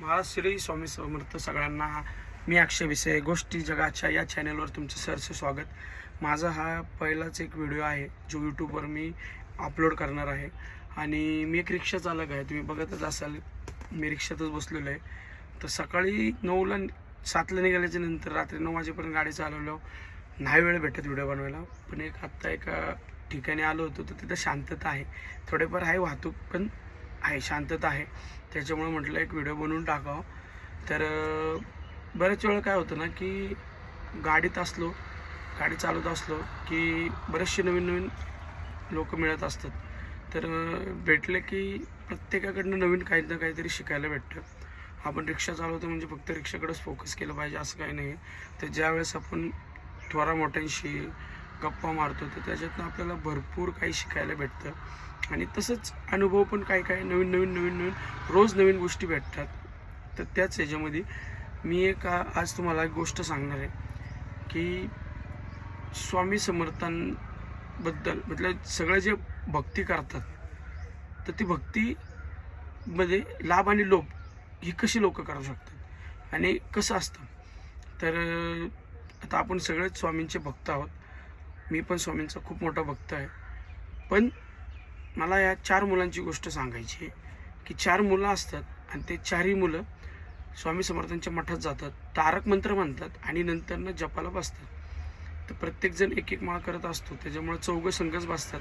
महाराज श्री स्वामी समर्थ सगळ्यांना मी अक्षय विषय गोष्टी जगाच्या या चॅनलवर तुमचं सरसे स्वागत. माझा हा पहिलाच एक व्हिडिओ आहे जो यूट्यूबवर मी अपलोड करणार आहे. आणि मी एक रिक्षा चालक आहे तुम्ही बघतच असाल मी रिक्षातच बसलेलो आहे. तर सकाळी नऊला सातला निघाल्याच्या नंतर रात्री नऊ वाजेपर्यंत गाडी चालवलो. नाही वेळ भेटत व्हिडिओ बनवायला पण एक आत्ता एका ठिकाणी आलो होतो तर तिथं शांतता आहे. थोडेफार आहे वाहतूक पण आहे शांतता आहे. त्याच्यामुळे म्हटलं एक व्हिडिओ बनवून टाकावं. तर बरेच बऱ्याच वेळा काय होतं ना की गाडीत असलो गाडी चालवत असलो की बरेचसे नवीन नवीन लोक मिळत असतात. तर भेटले की प्रत्येकाकडनं नवीन काही ना काहीतरी शिकायला भेटतं. आपण रिक्षा चालवतो म्हणजे फक्त रिक्षाकडेच फोकस केलं पाहिजे असं काही नाही तर ज्यावेळेस आपण थोरा मोठ्यांशी गप्पा मारतो तर त्याच्यातनं आपल्याला भरपूर काही शिकायला भेटतं. आणि तसंच अनुभव पण काय काय नवीन नवीन नवीन नवीन रोज नवीन गोष्टी भेटतात. तर त्याच ह्याच्यामध्ये मी एक आज तुम्हाला एक गोष्ट सांगणार आहे की स्वामी समर्थांबद्दल मतलब सगळे जे भक्ती करतात तर ती भक्तीमध्ये लाभ आणि लोभ ही कशी लोकं करू शकतात? आणि कसं असतं? तर आता आपण सगळेच स्वामींचे भक्त आहोत. मी पण स्वामींचा खूप मोठा भक्त आहे. पण मला या चार मुलांची गोष्ट सांगायची आहे की चार मुलं असतात आणि ते चारही मुलं स्वामी समर्थांच्या मठात जातात तारक मंत्र म्हणतात आणि नंतरनं जपाला बसतात. तर प्रत्येकजण एक एक माळ करत असतो त्याच्यामुळे चौघं संघच बसतात.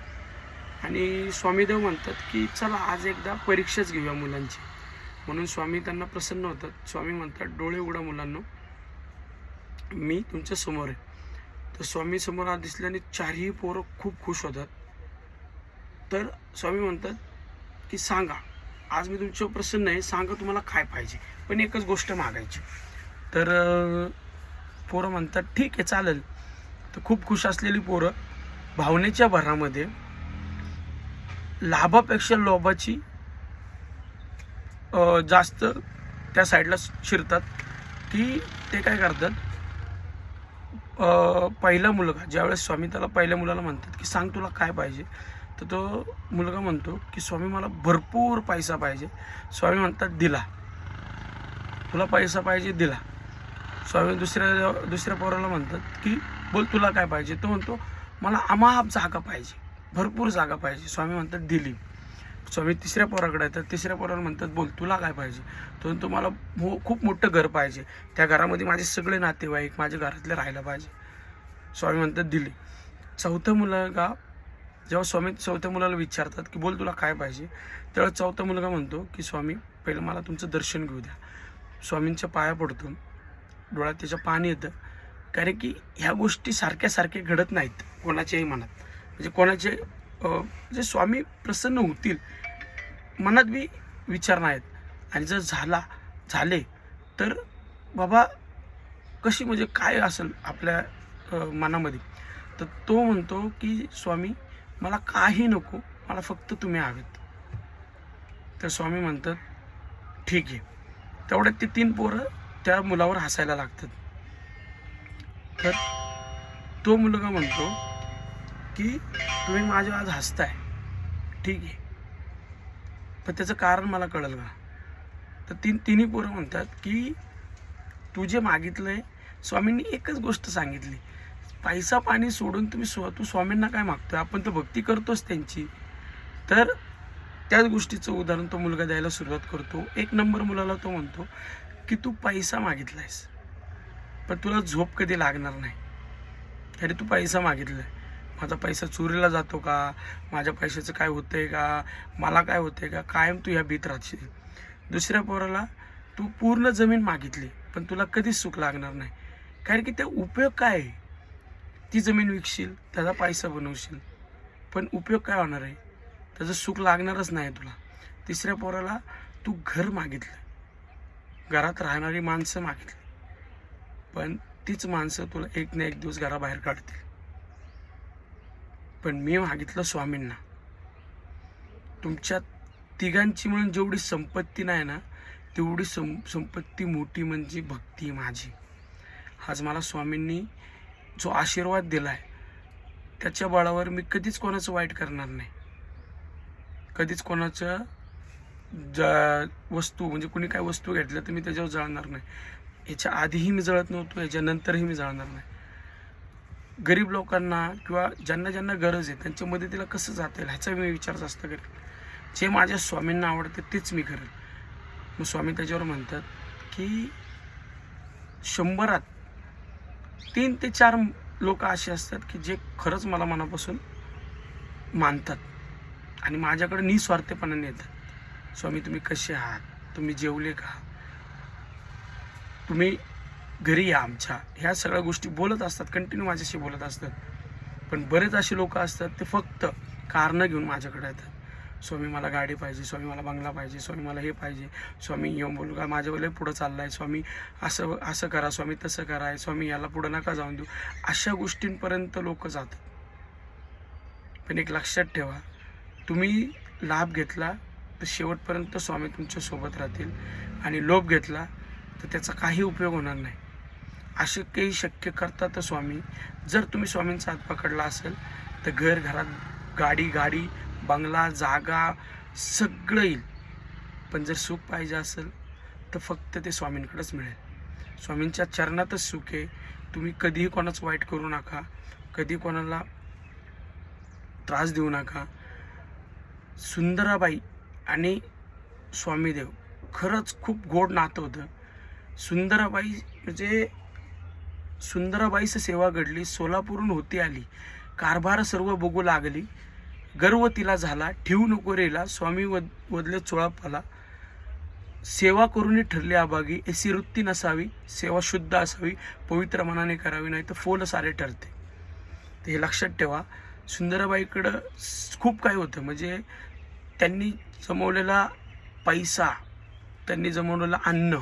आणि स्वामीदेव म्हणतात की चला आज एकदा परीक्षाच घेऊया मुलांची. म्हणून स्वामी त्यांना प्रसन्न होतात. स्वामी म्हणतात डोळे उघडा मुलांना मी तुमच्यासमोर आहे. तर स्वामी समोर आज दिसल्याने चारही पोरं खूप खुश होतात. तर स्वामी म्हणतात की सांगा. आज मी तुमच्यावर प्रसन्न आहे. सांगा तुम्हाला काय पाहिजे. पण एकच गोष्ट मागायची. तर पोरं म्हणतात ठीक आहे चालेल. तर खूप खुश असलेली पोरं भावनेच्या भरामध्ये लाभापेक्षा लोभाची जास्त त्या साईडला शिरतात. की ते काय करतात? पहिला मुलगा ज्यावेळेस स्वामी त्याला पहिल्या मुलाला म्हणतात की सांग तुला काय पाहिजे? तर तो मुलगा म्हणतो की स्वामी मला भरपूर पैसा पाहिजे. स्वामी म्हणतात दिला. तुला पैसा पाहिजे दिला. स्वामी दुसऱ्या दुसऱ्या पोराला म्हणतात की बोल तुला काय पाहिजे? तो म्हणतो मला अमाप जागा पाहिजे. भरपूर जागा पाहिजे. स्वामी म्हणतात दिली. स्वामी तिसऱ्या पोराकडे येतात तिसऱ्या पोराला म्हणतात बोल तुला काय पाहिजे? तो तुम्हाला मो खूप मोठं घर पाहिजे. त्या घरामध्ये माझे सगळे नातेवाईक माझ्या घरातले राहायला पाहिजे. स्वामी म्हणतात दिली. चौथं मुलगा जेव्हा स्वामी चौथ्या मुलाला विचारतात की बोल तुला काय पाहिजे? तेव्हा चौथा मुलगा म्हणतो की स्वामी पहिलं मला तुमचं दर्शन घेऊ द्या. स्वामींच्या पाया पडतो. डोळ्यात त्याच्या पाणी येतं. कारण की ह्या गोष्टी सारख्या सारख्या घडत नाहीत कोणाच्याही मनात. म्हणजे कोणाचे जे स्वामी प्रसन्न होतील मनात बी विचार नाहीत. आणि जर झाला झाले तर बाबा कशी म्हणजे काय असेल आपल्या मनामध्ये? तर तो म्हणतो की स्वामी मला काही नको मला फक्त तुम्ही हवेत तर स्वामी म्हणतात ठीक आहे. तेवढ्यात ते तीन पोरं त्या मुलावर हसायला लागतात. तर तो मुलगा म्हणतो की तुम्ही माझ्या आज हसताय. ठीक आहे. पण त्याचं कारण मला कळलं का? तर तीन तिन्ही पोरं म्हणतात की तू जे मागितलंय स्वामींनी एकच गोष्ट सांगितली. पैसा पाणी सोडून तुम्ही स्व तू स्वामींना काय मागतोय? आपण तर भक्ती करतोच त्यांची. तर त्याच गोष्टीचं उदाहरण तो मुलगा द्यायला सुरुवात करतो. एक नंबर मुलाला तो म्हणतो की तू पैसा मागितलायस पण तुला झोप कधी लागणार नाही. अरे तू पैसा मागितलाय. माझा पैसा चोरीला जातो का? माझ्या पैशाचं काय होतं आहे का? मला काय होतं आहे का? कायम तू ह्या भीत राहशील. दुसऱ्या पोराला तू पूर्ण जमीन मागितली पण तुला कधीच सुख लागणार नाही. कारण की ते उपयोग काय आहे? ती जमीन विकशील त्याचा पैसा बनवशील. पण उपयोग काय होणार आहे? त्याचं सुख लागणारच नाही तुला. तिसऱ्या पोराला तू घर मागितलं. घरात राहणारी माणसं मागितली. पण तीच माणसं तुला एक ना एक दिवस घराबाहेर काढतील. पण मी मागितलं स्वामींना. तुमच्या तिघांची म्हणून जेवढी संपत्ती नाही ना तेवढी सं संपत्ती मोठी म्हणजे भक्ती माझी. आज मला स्वामींनी जो आशीर्वाद दिला आहे त्याच्या बळावर मी कधीच कोणाचं वाईट करणार नाही. कधीच कोणाचं ज वस्तू म्हणजे कुणी काय वस्तू घेतल्या तर मी त्याच्यावर जळणार नाही. याच्या आधीही मी जळत नव्हतो याच्यानंतरही मी जळणार नाही. गरीब लोकांना किंवा ज्यांना ज्यांना गरज आहे त्यांच्या मदतीला कसं जाता येईल ह्याचा मी विचार जास्त करेल जे माझ्या स्वामींना आवडते तेच मी करेल मग स्वामी त्याच्यावर म्हणतात की शंभरात तीन ते चार लोक असे असतात की जे खरंच मला मनापासून मानतात आणि माझ्याकडे निस्वार्थपणाने येतात. स्वामी तुम्ही कसे आहात? तुम्ही जेवले का? तुम्ही घरी या आमच्या. ह्या सगळ्या गोष्टी बोलत असतात कंटिन्यू माझ्याशी बोलत असतात. पण बरेच असे लोक असतात ते फक्त कारणं घेऊन माझ्याकडे येतात. स्वामी मला गाडी पाहिजे स्वामी मला बंगला पाहिजे स्वामी मला हे पाहिजे स्वामी यो मुलगा माझ्यावर पुढं चालला आहे स्वामी असं असं करा स्वामी तसं करा स्वामी याला पुढं नका जाऊन देऊ. अशा गोष्टींपर्यंत लोक जातात. पण एक लक्षात ठेवा तुम्ही लाभ घेतला तर शेवटपर्यंत स्वामी तुमच्यासोबत राहतील आणि लोभ घेतला तर त्याचा काही उपयोग होणार नाही. असे काही शक्य करतात स्वामी. जर तुम्ही स्वामींचा हात पकडला असेल तर घर घरात गाडी गाडी बंगला जागा सगळं येईल. पण जर सुख पाहिजे असेल तर फक्त ते स्वामींकडेच मिळेल. स्वामींच्या चरणातच सुख आहे. तुम्ही कधीही कोणाचं वाईट करू नका. कधी कोणाला त्रास देऊ नका. सुंदराबाई आणि स्वामीदेव खरंच खूप गोड नातं होतं. सुंदराबाई म्हणजे सुंदराबाईस सेवा घडली सोलापूरहून होती आली. कारभार सर्व बघू लागली. गर्व तिला झाला ठेवू नको रेला स्वामी वद वदले चोळापाला. सेवा करूनही ठरली अभागी अशी वृत्ती नसावी सेवा शुद्ध असावी पवित्र मनाने करावी नाही तर फोल सारे ठरते. तर हे लक्षात ठेवा. सुंदराबाईकडं खूप काही होतं. म्हणजे त्यांनी जमवलेला पैसा त्यांनी जमवलेलं अन्न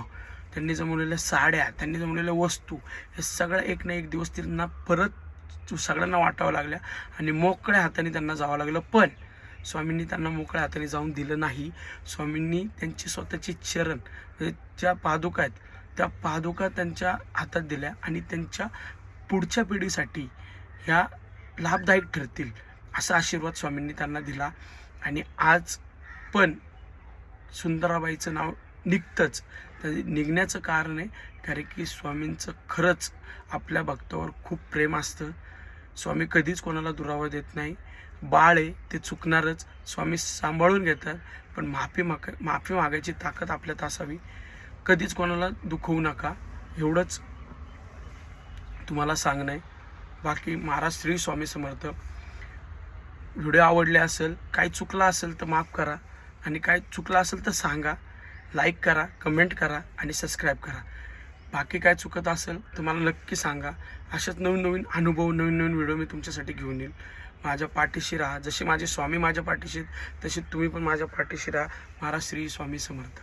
त्यांनी जमवलेल्या साड्या त्यांनी जमवलेल्या वस्तू हे सगळ्या एक ना एक दिवस त्यांना परत सगळ्यांना वाटावं लागल्या आणि मोकळ्या हाताने त्यांना जावं लागलं. पण स्वामींनी त्यांना मोकळ्या हाताने जाऊन दिलं नाही. स्वामींनी त्यांची स्वतःची चरण म्हणजे ज्या पादुका आहेत त्या पादुका त्यांच्या हातात दिल्या आणि त्यांच्या पुढच्या पिढीसाठी ह्या लाभदायक ठरतील असा आशीर्वाद स्वामींनी त्यांना दिला. आणि आज पण सुंदराबाईचं नाव निघतंच. तर निघण्याचं कारण आहे कारण की स्वामींचं खरंच आपल्या भक्तावर खूप प्रेम असतं. स्वामी कधीच कोणाला दुरावा देत नाही. बाळ आहे ते चुकणारच. स्वामी सांभाळून घेतात पण माफी माग माफी मागायची ताकद आपल्यात असावी. कधीच कोणाला दुखवू नका. एवढंच तुम्हाला सांगणं आहे. बाकी महाराज श्री स्वामी समर्थ व्हिडिओ आवडले असेल काही चुकला असेल तर माफ करा. आणि काय चुकलं असेल तर सांगा. लाईक करा कमेंट करा आणि सबस्क्राईब करा. बाकी काय चुकत असेल तर मला नक्की सांगा. अशाच नवीन नवीन अनुभव नवीन नवीन व्हिडिओ मी तुमच्यासाठी घेऊन येईल. माझ्या पाठीशी राहा. जसे माझे स्वामी माझ्या पाठीशी आहेत, तसे तुम्ही पण माझ्या पाठीशी राहा. महाराज श्री स्वामी समर्थ.